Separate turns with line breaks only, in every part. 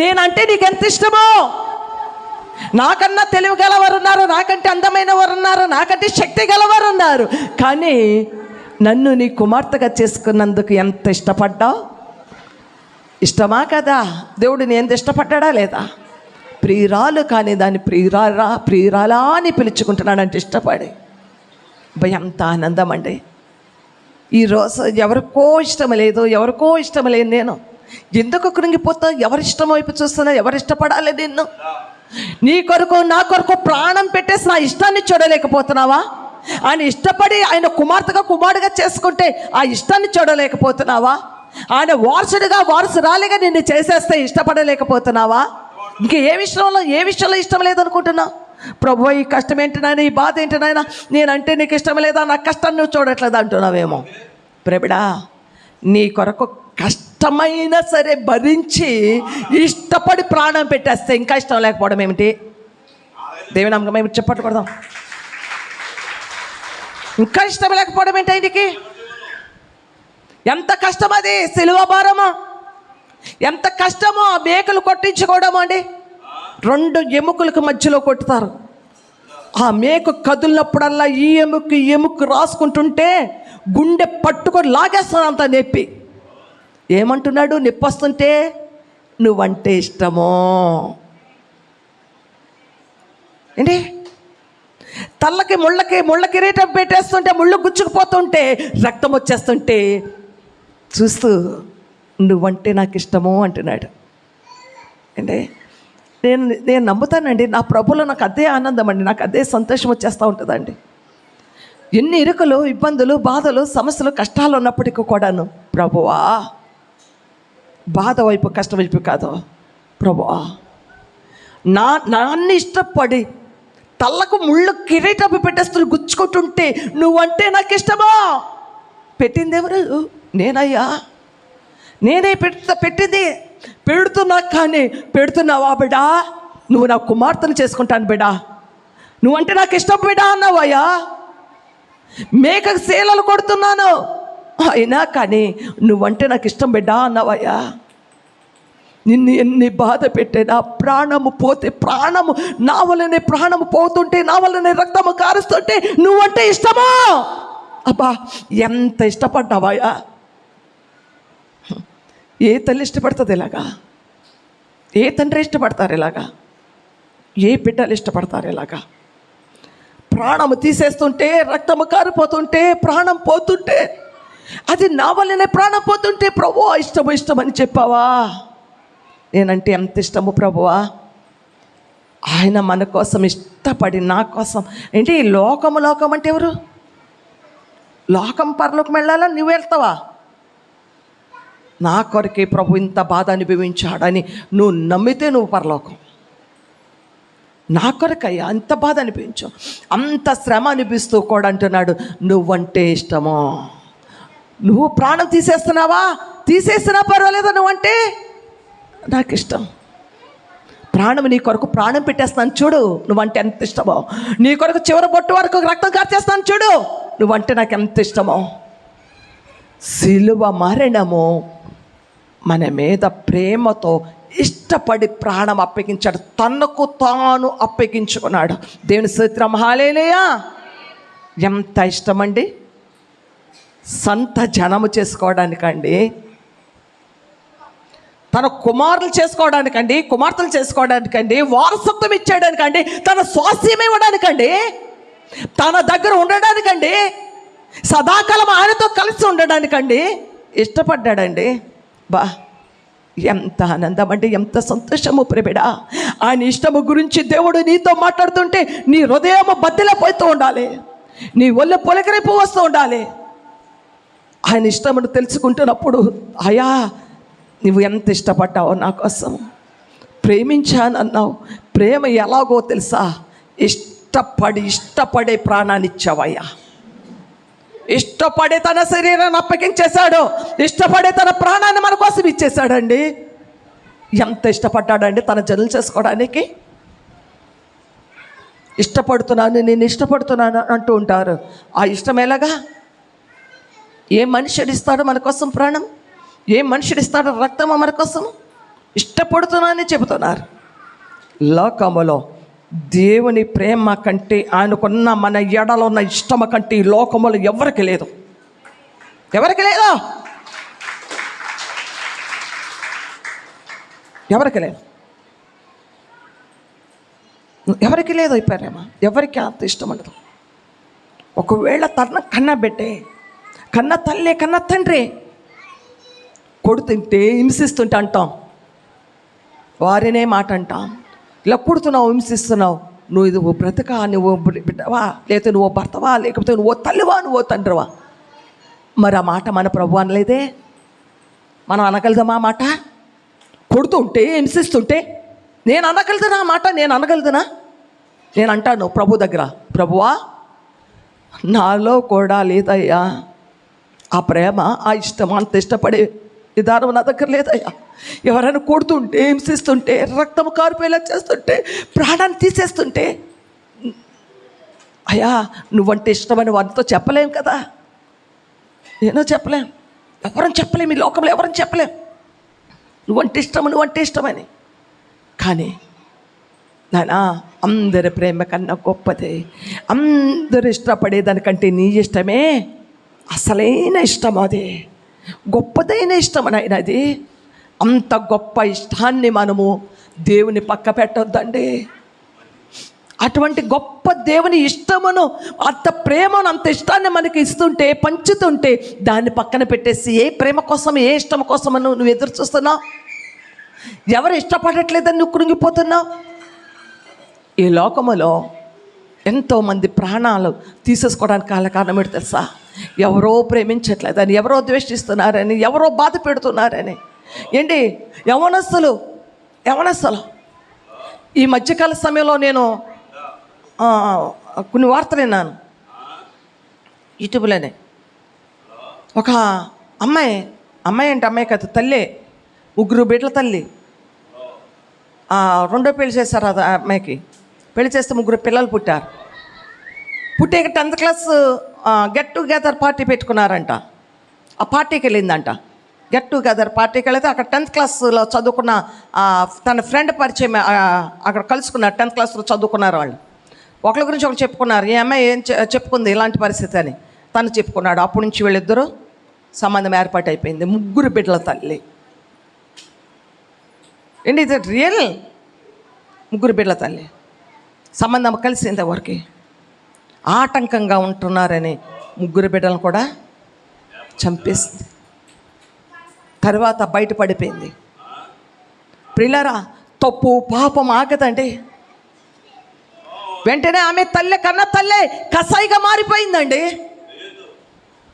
నేనంటే నీకు ఎంత ఇష్టమో? నాకన్నా తెలివి గలవారు ఉన్నారు నాకంటే అందమైన వారు ఉన్నారు నాకంటే శక్తి గలవారు ఉన్నారు కానీ నన్ను నీ కుమార్తెగా చేసుకున్నందుకు ఎంత ఇష్టపడ్డావు? ఇష్టమా కదా? దేవుడు నేను ఇష్టపడ్డా లేదా? ప్రియురాలు కానీ దాన్ని ప్రియురాలా ప్రియురాలా అని పిలుచుకుంటున్నాడంటే ఇష్టపడి. భయం ఎంత ఆనందం అండి ఈరోజు ఎవరికో ఇష్టం లేదు ఎవరికో ఇష్టం లేదు నేను. ఎందుకు కృంగిపోతా ఎవరిష్టం వైపు చూస్తున్నా? ఎవరు ఇష్టపడాలి నిన్ను? నీ కొరకు నా కొరకు ప్రాణం పెట్టేసి నా ఇష్టాన్ని చూడలేకపోతున్నావా? ఆయన ఇష్టపడి ఆయన కుమార్తెగా కుమారుడుగా చేసుకుంటే ఆ ఇష్టాన్ని చూడలేకపోతున్నావా? ఆయన వారసుడిగా వారసురాలిగా నిన్ను చేసేస్తే ఇష్టపడలేకపోతున్నావా? ఇంక ఏ విషయంలో ఏ విషయంలో ఇష్టం లేదనుకుంటున్నావు ప్రభు ఈ కష్టం ఏంటి నాయన ఈ బాధ ఏంటి నాయన నేనంటే నీకు ఇష్టం లేదా? నా కష్టాన్ని నువ్వు చూడట్లేదు అంటున్నావేమో. ప్రభుడా నీ కొరకు కష్ట కష్టమైనా సరే భరించి ఇష్టపడి ప్రాణం పెట్టేస్తే ఇంకా ఇష్టం లేకపోవడం ఏమిటి? దేవి నమ్మకం మేము చెప్పట్టుకూడదాం ఇంకా ఇష్టం లేకపోవడం ఏంటి ఆయనకి? ఎంత కష్టం అది? సిలువ భారమా. ఎంత కష్టమో ఆ మేకలు కొట్టించుకోవడం అండి. రెండు ఎముకలకు మధ్యలో కొట్టుతారు. ఆ మేక కదులినప్పుడల్లా ఈ ఎముక ఈ ఎముక రాసుకుంటుంటే గుండె పట్టుకొని లాగేస్తాను అంత నొప్పి ఏమంటున్నాడు? నిప్పొస్తుంటే నువ్వంటే ఇష్టమో. ఏంటి? తల్లకి ముళ్ళకి ముళ్ళ కిరీటం పెట్టేస్తుంటే ముళ్ళు గుచ్చుకుపోతుంటే రక్తం వచ్చేస్తుంటే చూస్తూ నువ్వంటే నాకు ఇష్టము అంటున్నాడు. అంటే నేను నేను నమ్ముతానండి నా ప్రభులో నాకు అదే ఆనందం అండి నాకు అదే సంతోషం వచ్చేస్తూ ఉంటుందండి. ఎన్ని ఇరుకులు ఇబ్బందులు బాధలు సమస్యలు కష్టాలు ఉన్నప్పటికీ కూడాను ప్రభువా బాధ వైపు కష్టం వైపు కాదు. ప్రభా నా నాన్ని ఇష్టపడి తల్లకు ముళ్ళు కిరీటపు పెట్టేస్తున్న గుచ్చుకుంటుంటే నువ్వంటే నాకు ఇష్టమా పెట్టింది ఎవరు? నేనయ్యా. నేనే పెడుతా పెట్టింది. పెడుతున్నా కానీ పెడుతున్నావా బిడా? నువ్వు నా కుమార్తెను చేసుకుంటాను బిడా. నువ్వంటే నాకు ఇష్టం బిడా అన్నావయ్యా. మేకకు శీలలు కొడుతున్నాను. అయినా కానీ నువ్వంటే నాకు ఇష్టం బిడ్డా అన్నావయ్యా. నిన్ను ఎన్ని బాధ పెట్టినా ప్రాణము పోతే ప్రాణము నా వల్లనే ప్రాణము పోతుంటే నా వల్లనే రక్తము కారుస్తుంటే నువ్వంటే ఇష్టమా? అబ్బా ఎంత ఇష్టపడ్డావయ్యా. ఏ తల్లి ఇష్టపడుతుంది ఇలాగా? ఏ తండ్రి ఇష్టపడతారు ఇలాగా? ఏ బిడ్డలు ఇష్టపడతారు ఇలాగా? ప్రాణము తీసేస్తుంటే రక్తము కారిపోతుంటే ప్రాణం పోతుంటే అది నా వల్లనే ప్రాణం పోతుంటే ప్రభు ఇష్టము ఇష్టమని చెప్పావా? నేనంటే ఎంత ఇష్టము ప్రభువా? ఆయన మన కోసం ఇష్టపడి నా కోసం. ఏంటి ఈ లోకము లోకం అంటే ఎవరు? లోకం పరలోకం వెళ్ళాలా? నువ్వు వెళ్తావా? నా కొరకే ప్రభు ఇంత బాధ అనుభవించాడని నువ్వు నమ్మితే నువ్వు పరలోకం. నా కొరకయ్యా అంత బాధ అనిపించు అంత శ్రమ అనిపిస్తూ కూడా అంటున్నాడు నువ్వంటే ఇష్టమో. నువ్వు ప్రాణం తీసేస్తున్నావా? తీసేస్తున్నా పర్వాలేదా నువ్వంటే? నాకు ఇష్టం ప్రాణం నీ కొరకు ప్రాణం పెట్టేస్తాను చూడు. నువ్వంటే ఎంత ఇష్టమో. నీ కొరకు చివరి బొట్టు వరకు రక్తం కార్చేస్తాను చూడు. నువ్వంటే నాకు ఎంత ఇష్టమో. సిలువ మరణము మన మీద ప్రేమతో ఇష్టపడి ప్రాణం అప్పగించాడు. తనకు తాను అప్పగించుకున్నాడు. దేవుని సూత్రం హాలేలేయా. ఎంత ఇష్టమండి? సంత జనము చేసుకోవడానికండి. తన కుమారులు చేసుకోవడానికండి కుమార్తెలు చేసుకోవడానికండి వారసత్వం ఇచ్చేయడానికండి తన స్వాస్థ్యం ఇవ్వడానికండి తన దగ్గర ఉండడానికండి సదాకాలం ఆయనతో కలిసి ఉండడానికండి ఇష్టపడ్డాడండి. బా ఎంత ఆనందం అంటే ఎంత సంతోషము ప్రేమిడా. ఆయన ఇష్టము గురించి దేవుడు నీతో మాట్లాడుతుంటే నీ హృదయము బద్దెలపోతూ ఉండాలి. నీ ఒళ్ళు పొలకరిపు వస్తూ ఉండాలి. ఆయన ఇష్టమని తెలుసుకుంటున్నప్పుడు అయా నువ్వు ఎంత ఇష్టపడ్డావో నా కోసం. ప్రేమించానన్నావు. ప్రేమ ఎలాగో తెలుసా? ఇష్టపడి ఇష్టపడే ప్రాణాన్ని ఇచ్చావయ్యా. ఇష్టపడే తన శరీరాన్ని అప్పగించేశాడు. ఇష్టపడే తన ప్రాణాన్ని మన కోసం ఇచ్చేశాడండి. ఎంత ఇష్టపడ్డాడండి తన జనులు చేసుకోవడానికి? ఇష్టపడుతున్నాను నేను ఇష్టపడుతున్నాను అంటూ ఉంటారు. ఆ ఇష్టం ఎలాగా? ఏ మనుషుడు ఇస్తాడో మన కోసం ప్రాణం? ఏ మనుషుడు ఇస్తాడో రక్తమో మన కోసం? ఇష్టపడుతున్నానని చెబుతున్నారు. లోకములో దేవుని ప్రేమ కంటే ఆయనకున్న మన ఎడలో ఉన్న ఇష్టమ కంటే ఈ లోకములు ఎవరికి లేదు? ఎవరికి లేదు? ఎవరికి లేదు? ఎవరికి లేదు ఈ ప్రేమ? ఎవరికి అంత ఇష్టం ఉండదు? ఒకవేళ తన కన్న కన్న తల్లే కన్న తండ్రి. కొడుతుంటే హింసిస్తుంటే అంటాం. వారినే మాట అంటాం ఇలా కొడుతున్నావు హింసిస్తున్నావు. నువ్వు ఇది ఓ బ్రతకా నువ్వు బిడ్డవా? లేకపోతే నువ్వు భర్తవా? లేకపోతే నువ్వు తల్లివా? నువ్వు తండ్రివా? మరి ఆ మాట మన ప్రభు అనలేదే? మనం అనగలదమా మాట? కొడుతుంటే హింసిస్తుంటే నేను అనగలుగుతున్నా ఆ మాట? నేను అనగలదునా? నేను అంటాను ప్రభు దగ్గర ప్రభువా నాలో కూడా లేదయ్యా. ఆ ప్రేమ ఆ ఇష్టం అంత ఇష్టపడే విధానం నా దగ్గర లేదయ్యా. ఎవరైనా కొడుతుంటే హింసిస్తుంటే రక్తం కారిపోయేలా చేస్తుంటే ప్రాణాన్ని తీసేస్తుంటే అయ్యా నువ్వంటే ఇష్టమని వారితో చెప్పలేం కదా. ఏనో చెప్పలేం. ఎవరని చెప్పలేం ఈ లోకంలో ఎవరని చెప్పలేం. నువ్వంటే ఇష్టం నువ్వంటే ఇష్టమని. కానీ నానా అందరి ప్రేమ కన్నా గొప్పదే. అందరు ఇష్టపడే దానికంటే నీ ఇష్టమే. అసలైన ఇష్టం అది. గొప్పదైన ఇష్టం నాయన అది. అంత గొప్ప ఇష్టాన్ని మనము దేవుని పక్క పెట్టొద్దండి. అటువంటి గొప్ప దేవుని ఇష్టమును అంత ప్రేమను అంత ఇష్టాన్ని మనకి ఇస్తుంటే పంచుతుంటే దాన్ని పక్కన పెట్టేసి ఏ ప్రేమ కోసం ఏ ఇష్టం కోసం నువ్వు నువ్వు ఎదురు చూస్తున్నావు ఎవరు ఇష్టపడట్లేదని నువ్వు కృంగిపోతున్నావు? ఈ లోకములో ఎంతోమంది ప్రాణాలు తీసేసుకోవడానికి కాల కారణం ఏంటి తెలుసా? ఎవరో ప్రేమించట్లేదని ఎవరో ద్వేషిస్తున్నారని ఎవరో బాధ పెడుతున్నారని. ఏంటి? యవనస్తులు యవనస్తులు. ఈ మధ్యకాల సమయంలో నేను కొన్ని వార్తలు విన్నాను. యూట్యూబ్లోనే. ఒక అమ్మాయి అమ్మాయి అంటే అమ్మాయి కదా తల్లే. ముగ్గురు బిడ్డల తల్లి. రెండో పెళ్ళి చేశారు అది ఆ అమ్మాయికి. పెళ్ళి చేస్తే ముగ్గురు పిల్లలు పుట్టారు. పుట్టాక tenth class get together party పెట్టుకున్నారంట. ఆ పార్టీకి వెళ్ళిందంట. గెట్ టుగెదర్ పార్టీకి వెళితే అక్కడ టెన్త్ క్లాస్లో చదువుకున్న తన ఫ్రెండ్ పరిచయం అక్కడ కలుసుకున్నారు టెన్త్ క్లాస్లో చదువుకున్నారు వాళ్ళు. ఒకరి గురించి ఒకరు చెప్పుకున్నారు ఈ అమ్మాయి ఏం చెప్పుకుంది ఇలాంటి పరిస్థితి అని. తను చెప్పుకున్నాడు అప్పటి నుంచి వీళ్ళిద్దరూ సంబంధం ఏర్పాటు అయిపోయింది ముగ్గురు బిడ్డల తల్లి. ఏంటి ఇది రియల్ ముగ్గురు బిడ్డల తల్లి. సంబంధం కలిసింది ఎవరికి? ఆటంకంగా ఉంటున్నారని ముగ్గురు బిడ్డలను కూడా చంపేసింది. తర్వాత బయటపడిపోయింది. ప్రిల్లరా తప్పు పాపం ఆగదండి. వెంటనే ఆమె తల్లి కన్న తల్లే కసాయిగా మారిపోయిందండి.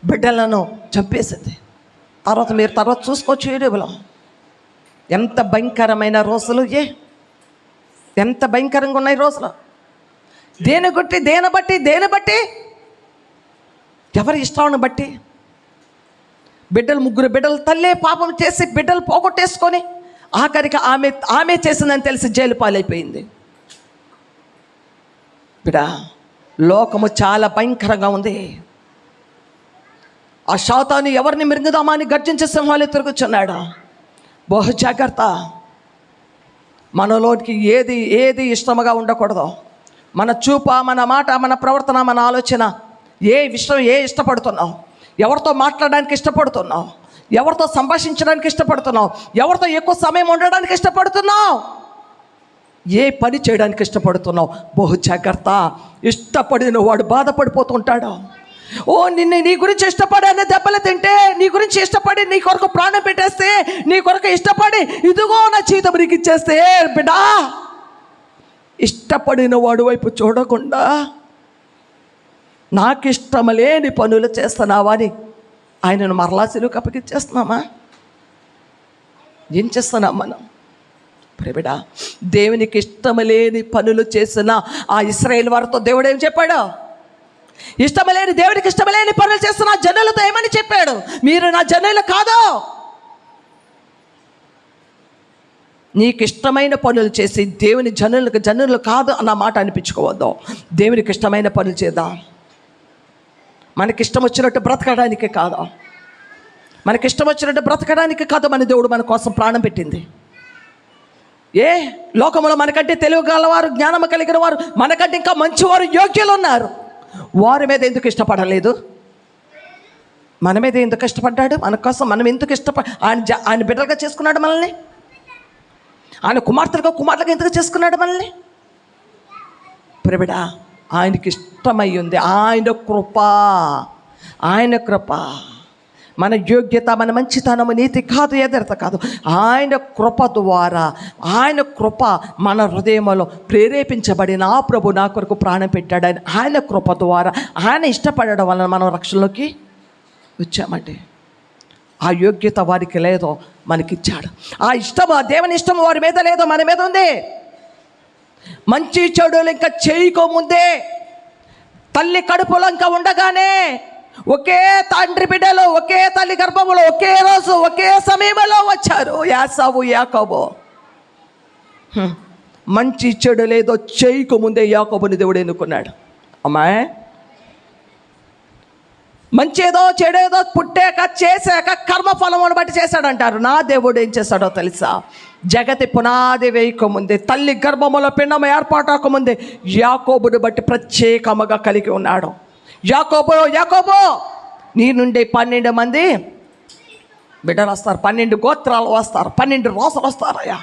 బిడ్డలను చంపేసింది. తర్వాత మీరు తర్వాత చూసుకోవచ్చు ఏడేబులం ఎంత భయంకరమైన రోజులు ఏ? ఎంత భయంకరంగా ఉన్నాయి రోజులు? దేని కొట్టి దేని బట్టి దేని బట్టి? ఎవరి ఇష్టాన్ని బట్టి? బిడ్డలు ముగ్గురు బిడ్డలు తల్లే పాపం చేసి బిడ్డలు పోగొట్టేసుకొని ఆఖరికి ఆమె ఆమె చేసిందని తెలిసి జైలు పాలైపోయింది. బిడ లోకము చాలా భయంకరంగా ఉంది. ఆ శాతాన్ని ఎవరిని మిరుగుదామా అని గర్జించే సింహాలు తిరుగుచున్నాడు? బహు జాగ్రత్త. మనలోనికి ఏది ఏది ఇష్టముగా ఉండకూడదు మన చూప మన మాట మన ప్రవర్తన మన ఆలోచన ఏ విషయం ఏ ఇష్టపడుతున్నావు? ఎవరితో మాట్లాడడానికి ఇష్టపడుతున్నావు? ఎవరితో సంభాషించడానికి ఇష్టపడుతున్నావు? ఎవరితో ఎక్కువ సమయం ఉండడానికి ఇష్టపడుతున్నావు? ఏ పని చేయడానికి ఇష్టపడుతున్నావు? బహు జాగ్రత్త. ఇష్టపడిన వాడు బాధపడిపోతుంటాడు. ఓ నిన్ను నీ గురించి ఇష్టపడి దెబ్బలు తింటే నీ గురించి ఇష్టపడి నీ కొరకు ప్రాణం పెట్టేస్తే నీ కొరకు ఇష్టపడి ఇదిగో నా జీతం నీకు ఇచ్చేస్తే బిడ్డా! ఇష్టపడిన వాడు వైపు చూడకుండా నాకు ఇష్టం లేని పనులు చేస్తున్నావా అని ఆయనను మరలా సిలువుకి కప్పకిచ్చేస్తున్నామా? ఏం చేస్తున్నాం మనం? ప్రేమిడా దేవునికి ఇష్టం లేని పనులు చేసిన ఆ ఇస్రాయేల్ వారితో దేవుడు ఏం చెప్పాడు? ఇష్టం లేని దేవుడికి ఇష్టం లేని పనులు చేస్తున్న జనులతో ఏమని చెప్పాడు? మీరు నా జనులు కాదు. నీకు ఇష్టమైన పనులు చేసి దేవుని జనులకు జనులు కాదు అన్న మాట అనిపించుకోవద్దు. దేవునికి ఇష్టమైన పనులు చేద్దాం. మనకి ఇష్టం వచ్చినట్టు బ్రతకడానికి కాదు. మనకి ఇష్టం వచ్చినట్టు బ్రతకడానికి కాదు మన దేవుడు మన కోసం ప్రాణం పెట్టింది. ఏ? లోకంలో మనకంటే తెలివి గలవారు జ్ఞానము కలిగిన వారు మనకంటే ఇంకా మంచివారు యోగ్యులు ఉన్నారు. వారి మీద ఎందుకు ఇష్టపడలేదు? మన మీద ఎందుకు ఇష్టపడ్డాడు? మన కోసం మనం ఎందుకు ఇష్టప ఆయన ఆయన బిడ్డలుగా చేసుకున్నాడు మనల్ని? ఆయన కుమార్తెలుగా కుమార్తెలుగా ఎందుకు చేసుకున్నాడు మనల్ని? ప్రిబిడా ఆయనకి ఇష్టమై ఉంది. ఆయన కృప ఆయన కృప. మన యోగ్యత మన మంచితనము నీతి కాదు ఎదరత కాదు. ఆయన కృప ద్వారా ఆయన కృప మన హృదయంలో ప్రేరేపించబడిన ఆ ప్రభు నా కొరకు ప్రాణం పెట్టాడని ఆయన కృప ద్వారా ఆయన ఇష్టపడడం వలన మనం రక్షణలోకి వచ్చామంటే ఆ యోగ్యత వారికి లేదో మనకిచ్చాడు. ఆ ఇష్టం ఆ దేవుని ఇష్టం వారి మీద లేదో మన మీద ఉంది. మంచి చెడులు ఇంకా చేయకోముందే తల్లి కడుపులో ఇంకా ఉండగానే ఒకే తండ్రి బిడ్డలు ఒకే తల్లి గర్భములో ఒకే రోజు ఒకే సమయంలో వచ్చారు. యాసావు యాకోబో. మంచి చెడు లేదో చేయకముందే యాకోబుని దేవుడు ఎన్నుకున్నాడు. అమ్మాయి? మంచేదో చెడేదో పుట్టాక చేశాక కర్మఫలమును బట్టి చేశాడంటారు. నా దేవుడు ఏం చేశాడో తెలుసా? జగతి పునాది వేయకముందే తల్లి గర్భముల పిండము ఏర్పాటాక ముందే బట్టి ప్రత్యేకముగా కలిగి ఉన్నాడు. యాకోబు యాకోబో నీ నుండి పన్నెండు మంది బిడ్డలు వస్తారు పన్నెండు గోత్రాలు వస్తారు పన్నెండు రోజులు వస్తారయ్యా.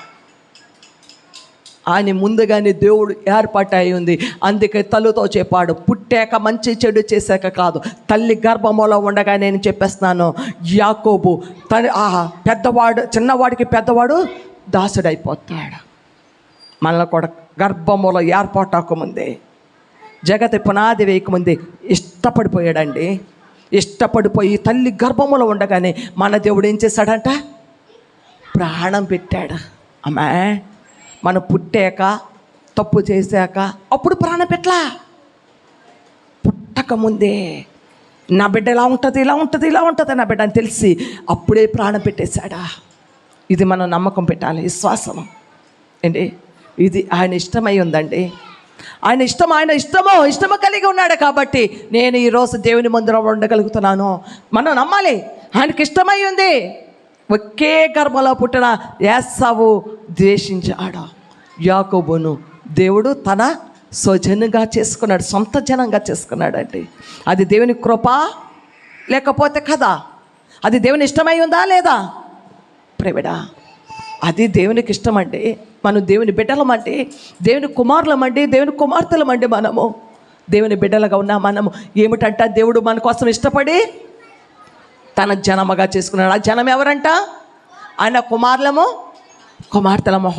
ఆయన ముందుగానే దేవుడు ఏర్పాటు అయి ఉంది. అందుకే తల్లితో చెప్పాడు పుట్టాక మంచి చెడు చేశాక కాదు తల్లి గర్భములో ఉండగా నేను చెప్పేస్తున్నాను యాకోబు తన ఆహా పెద్దవాడు చిన్నవాడికి పెద్దవాడు దాసుడైపోతాడు. మనల్ని కూడా గర్భములో ఏర్పాటకముందే జగతి పునాది వేయకముందే ఇష్టపడిపోయాడండి. ఇష్టపడిపోయి తల్లి గర్భములో ఉండగానే మన దేవుడు ఏం చేశాడంట? ప్రాణం పెట్టాడు. అమ్మా మనం పుట్టాక తప్పు చేశాక అప్పుడు ప్రాణం పెట్టలా పుట్టకముందే నా బిడ్డ ఇలా ఉంటుంది ఇలా ఉంటుంది ఇలా ఉంటుంది నా బిడ్డ అని తెలిసి అప్పుడే ప్రాణం పెట్టేశాడా? ఇది మనం నమ్మకం పెట్టాలి విశ్వాసం. ఏంటి? ఇది ఆయన ఇష్టమై ఉందండి. ఆయన ఇష్టం ఆయన ఇష్టమో ఇష్టము కలిగి ఉన్నాడు కాబట్టి నేను ఈరోజు దేవుని మందిరం ఉండగలుగుతున్నాను. మనం నమ్మాలి. ఆయనకి ఇష్టమై ఉంది. ఒకే గర్భలో పుట్టిన యాసావు ద్వేషించాడు? యాకోబును దేవుడు తన స్వజనుగా చేసుకున్నాడు సొంత జనంగా చేసుకున్నాడు అండి అది దేవుని కృప లేకపోతే కదా? అది దేవుని ఇష్టమై ఉందా లేదా? ప్రేమిడా అది దేవునికి ఇష్టమండి. మనం దేవుని బిడ్డలమండి దేవుని కుమారులమండి దేవుని కుమార్తెలమండి మనము. దేవుని బిడ్డలుగా ఉన్నా మనము. ఏమిటంట దేవుడు మన కోసం ఇష్టపడి తన జనమగా చేసుకున్నాడు. ఆ జనం ఎవరంట ఆయన కుమారులము? కుమార్తెలము.